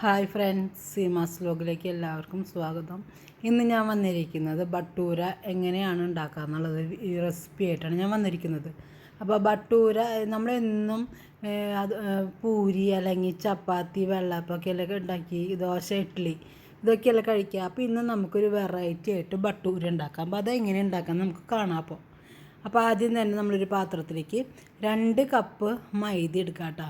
Hi friends Seemas ലോഗിലേക്ക് എല്ലാവർക്കും സ്വാഗതം. ഇന്ന് ഞാൻ വന്നിരിക്കുന്നത് ബട്ടൂര എങ്ങനെയാണ് ഉണ്ടാക്കുക എന്നുള്ളത് ഈ റെസിപ്പി ആയിട്ടാണ് ഞാൻ വന്നിരിക്കുന്നത്. അപ്പോൾ ബട്ടൂര നമ്മളെന്നും അത് പൂരി അല്ലെങ്കിൽ ചപ്പാത്തി വെള്ളപ്പൊക്കെയല്ലൊക്കെ ഉണ്ടാക്കി ദോശ ഇഡ്ഡലി ഇതൊക്കെയല്ലേ കഴിക്കുക. അപ്പോൾ ഇന്ന് നമുക്കൊരു വെറൈറ്റി ആയിട്ട് ബട്ടൂര ഉണ്ടാക്കാം. അപ്പോൾ അതെങ്ങനെ ഉണ്ടാക്കാം നമുക്ക് കാണാം അപ്പോൾ അപ്പോൾ ആദ്യം തന്നെ നമ്മളൊരു പാത്രത്തിലേക്ക് രണ്ട് കപ്പ് മൈദ എടുക്കാം കേട്ടോ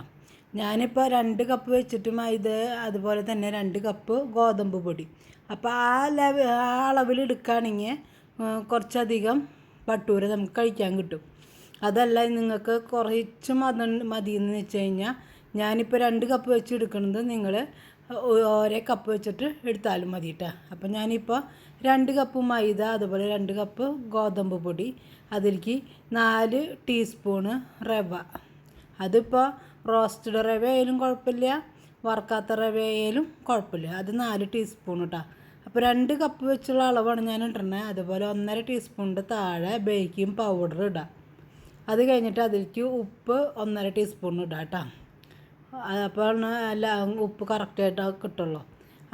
ഞാനിപ്പോൾ രണ്ട് കപ്പ് വെച്ചിട്ട് മൈദ അതുപോലെ തന്നെ രണ്ട് കപ്പ് ഗോതമ്പ് പൊടി. അപ്പോൾ ആ ലെവ ആ അളവിൽ എടുക്കുകയാണെങ്കിൽ കുറച്ചധികം പട്ടൂര നമുക്ക് കഴിക്കാൻ കിട്ടും. അതല്ല നിങ്ങൾക്ക് കുറച്ച് മത മതി എന്ന് വെച്ച് കഴിഞ്ഞാൽ ഞാനിപ്പോൾ രണ്ട് കപ്പ് വെച്ച് എടുക്കുന്നത് നിങ്ങൾ ഓരോ കപ്പ് വെച്ചിട്ട് എടുത്താലും മതി കേട്ടോ അപ്പോൾ ഞാനിപ്പോൾ രണ്ട് കപ്പ് മൈദ അതുപോലെ രണ്ട് കപ്പ് ഗോതമ്പ് പൊടി അതിലേക്ക് നാല് ടീസ്പൂണ് റവ. അതിപ്പോൾ റോസ്റ്റഡ് റവ ആയാലും കുഴപ്പമില്ല വറുക്കാത്ത റവ ആയാലും കുഴപ്പമില്ല. അത് നാല് ടീസ്പൂൺ കേട്ടോ അപ്പോൾ രണ്ട് കപ്പ് വെച്ചുള്ള അളവാണ് ഞാൻ ഇടുന്നത് അതുപോലെ ഒന്നര ടീസ്പൂണിന്റെ താഴെ ബേക്കിംഗ് പൗഡർ ഇടാം. അത് കഴിഞ്ഞിട്ട് അതിലേക്ക് ഉപ്പ് ഒന്നര ടീസ്പൂൺ ഇടാം കേട്ടോ അപ്പോൾ അല്ല ഉപ്പ് കറക്റ്റായിട്ട് കിട്ടുള്ളൂ.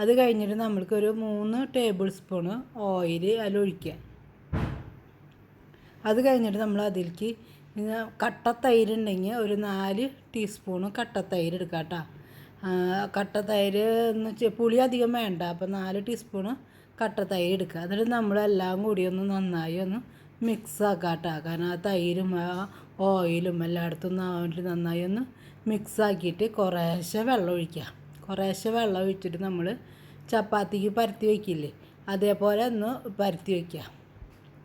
അത് കഴിഞ്ഞിട്ട് നമ്മൾക്കൊരു മൂന്ന് ടേബിൾ സ്പൂണ് ഓയിൽ അതിലൊഴിക്കുക. അത് കഴിഞ്ഞിട്ട് നമ്മൾ അതിലേക്ക് പിന്നെ കട്ട തൈര് ഉണ്ടെങ്കിൽ ഒരു നാല് ടീസ്പൂണ് കട്ട തൈര് എടുക്കുക കേട്ടോ കട്ട തൈര് എന്ന് വെച്ചാൽ പുളി അധികം വേണ്ട. അപ്പോൾ നാല് ടീസ്പൂണ് കട്ട തൈര് എടുക്കുക എന്നിട്ട് നമ്മളെല്ലാം കൂടി ഒന്ന് നന്നായി ഒന്ന് മിക്സ് ആക്കുക കേട്ടോ കാരണം ആ തൈരും ആ ഓയിലും എല്ലായിടത്തും വേണ്ടി നന്നായി ഒന്ന് മിക്സ് ആക്കിയിട്ട് കുറേശ്ശെ വെള്ളം ഒഴിക്കുക കുറേശ്ശെ വെള്ളം ഒഴിച്ചിട്ട് നമ്മൾ ചപ്പാത്തിക്ക് പരത്തി വയ്ക്കില്ലേ അതേപോലെ ഒന്ന് പരത്തി വയ്ക്കുക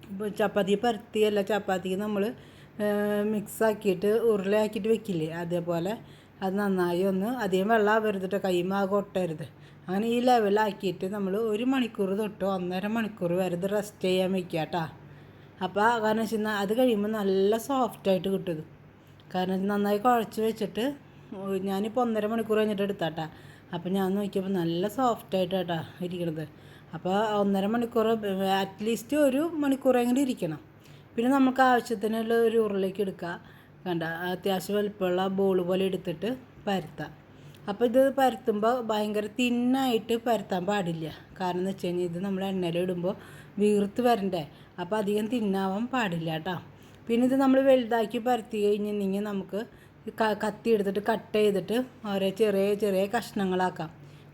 ഇപ്പോൾ ചപ്പാത്തി പരത്തിയല്ല ചപ്പാത്തിക്ക് നമ്മൾ മിക്സ് ആക്കിയിട്ട് ഉരുളയാക്കിയിട്ട് വെക്കില്ലേ? അതേപോലെ അത് നന്നായി ഒന്ന് അധികം വെള്ളം ആവരുത് കൈമാകെ ഒട്ടരുത്. അങ്ങനെ ഈ ലെവലാക്കിയിട്ട് നമ്മൾ ഒരു മണിക്കൂർ തൊട്ടോ ഒന്നര മണിക്കൂർ വരെ ഇത് റെസ്റ്റ് ചെയ്യാൻ വെക്കുക കേട്ടോ അപ്പോൾ കാരണം വെച്ചാൽ അത് കഴിയുമ്പോൾ നല്ല സോഫ്റ്റായിട്ട് കിട്ടും കാരണം നന്നായി കുഴച്ച് വെച്ചിട്ട് ഞാനിപ്പോൾ ഒന്നര മണിക്കൂർ കഴിഞ്ഞിട്ട് എടുത്താട്ടാ അപ്പോൾ ഞാൻ നോക്കിയപ്പോൾ നല്ല സോഫ്റ്റായിട്ടാട്ടാ ഇരിക്കണത്. അപ്പോൾ ഒന്നര മണിക്കൂർ അറ്റ്ലീസ്റ്റ് ഒരു മണിക്കൂറെങ്കിലും ഇരിക്കണം. പിന്നെ നമുക്ക് ആവശ്യത്തിനുള്ള ഒരു ഉരുളയ്ക്ക് എടുക്കുക കണ്ട അത്യാവശ്യം വലുപ്പമുള്ള ബോൾ പോലെ എടുത്തിട്ട് പരത്താം. അപ്പോൾ ഇത് പരത്തുമ്പോൾ ഭയങ്കര തിന്നായിട്ട് പരത്താൻ പാടില്ല. കാരണം എന്ന് വെച്ച് കഴിഞ്ഞാൽ ഇത് നമ്മൾ എണ്ണയിൽ ഇടുമ്പോൾ വീർത്ത് വരണ്ടേ? അപ്പോൾ അധികം തിന്നാവാൻ പാടില്ല കേട്ടോ പിന്നെ ഇത് നമ്മൾ വലുതാക്കി പരത്തി കഴിഞ്ഞിട്ടുണ്ടെങ്കിൽ നമുക്ക് കത്തി എടുത്തിട്ട് കട്ട് ചെയ്തിട്ട് ഓരോ ചെറിയ ചെറിയ കഷ്ണങ്ങളാക്കാം.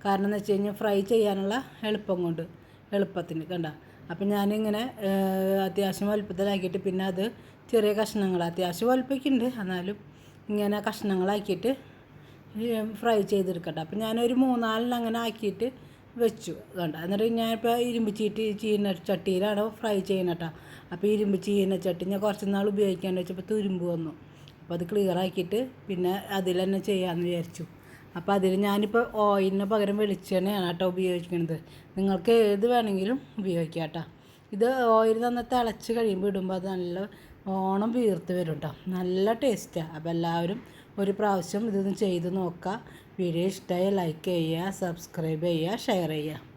കാരണം എന്ന് വെച്ച് കഴിഞ്ഞാൽ ഫ്രൈ ചെയ്യാനുള്ള എളുപ്പം കൊണ്ട് എളുപ്പത്തിന്. കണ്ട അപ്പം ഞാനിങ്ങനെ അത്യാവശ്യം വലുപ്പത്തിലാക്കിയിട്ട് പിന്നെ അത് ചെറിയ കഷ്ണങ്ങൾ അത്യാവശ്യം വലുപ്പമൊക്കെ ഉണ്ട് എന്നാലും ഇങ്ങനെ കഷ്ണങ്ങളാക്കിയിട്ട് ഫ്രൈ ചെയ്തെടുക്കട്ടെ. അപ്പം ഞാനൊരു മൂന്നാലെണ്ണം അങ്ങനെ ആക്കിയിട്ട് വെച്ചു. കണ്ട? എന്നിട്ട് ഞാനിപ്പോൾ ഇരുമ്പ് ചീട്ടി ചീന ചട്ടിയിലാണ് ഫ്രൈ ചെയ്യുന്നത് കേട്ടോ അപ്പോൾ ഇരുമ്പ് ചീന ചട്ടി ഞാൻ കുറച്ച് നാൾ ഉപയോഗിക്കാണ്ട് വെച്ചപ്പോൾ തുരുമ്പ് വന്നു. അപ്പോൾ അത് ക്ലിയർ ആക്കിയിട്ട് പിന്നെ അതിൽ തന്നെ ചെയ്യാമെന്ന് വിചാരിച്ചു. അപ്പോൾ അതിൽ ഞാനിപ്പോൾ ഓയിലിന് പകരം വെളിച്ചെണ്ണയാണ് കേട്ടോ ഉപയോഗിക്കുന്നത് നിങ്ങൾക്ക് ഏത് വേണമെങ്കിലും ഉപയോഗിക്കാം കേട്ടോ. ഇത് ഓയിൽ നന്ന തിളച്ച് കഴിയുമ്പോൾ ഇടുമ്പോൾ അത് നല്ല ഓണം വീർത്ത് വരും കേട്ടോ നല്ല ടേസ്റ്റാണ് അപ്പോൾ എല്ലാവരും ഒരു പ്രാവശ്യം ഇതൊന്ന് ചെയ്ത് നോക്കുക വീഡിയോ ഇഷ്ടമായി ലൈക്ക് ചെയ്യുക സബ്സ്ക്രൈബ് ചെയ്യുക ഷെയർ ചെയ്യുക